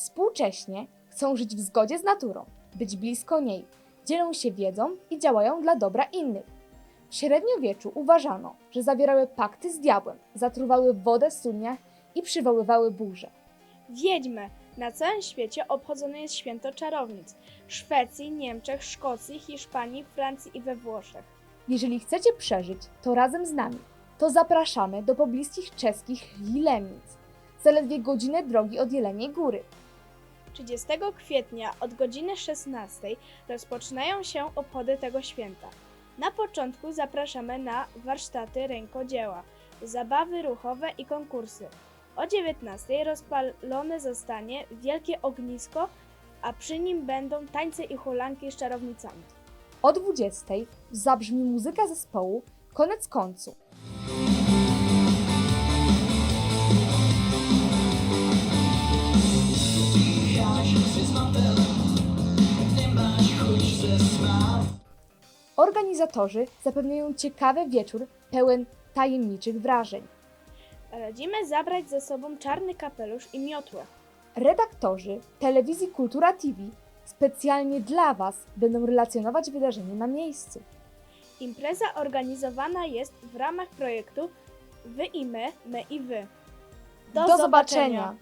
Współcześnie chcą żyć w zgodzie z naturą, być blisko niej, dzielą się wiedzą i działają dla dobra innych. W średniowieczu uważano, że zawierały pakty z diabłem, zatruwały wodę w studniach i przywoływały burze. Wiedźmy! Na całym świecie obchodzone jest święto czarownic. W Szwecji, Niemczech, Szkocji, Hiszpanii, Francji i we Włoszech. Jeżeli chcecie przeżyć to razem z nami, to zapraszamy do pobliskich czeskich Jilemic, zaledwie godzinę drogi od Jeleniej Góry. 30 kwietnia od godziny 16 rozpoczynają się obchody tego święta. Na początku zapraszamy na warsztaty rękodzieła, zabawy ruchowe i konkursy. O 19 rozpalone zostanie wielkie ognisko, a przy nim będą tańce i hulanki z czarownicami. O 20 zabrzmi muzyka zespołu Koniec końcu. Organizatorzy zapewniają ciekawy wieczór pełen tajemniczych wrażeń. Radzimy zabrać ze sobą czarny kapelusz i miotłę. Redaktorzy telewizji Kultura TV specjalnie dla Was będą relacjonować wydarzenie na miejscu. Impreza organizowana jest w ramach projektu Wy i my, my i wy. Do zobaczenia.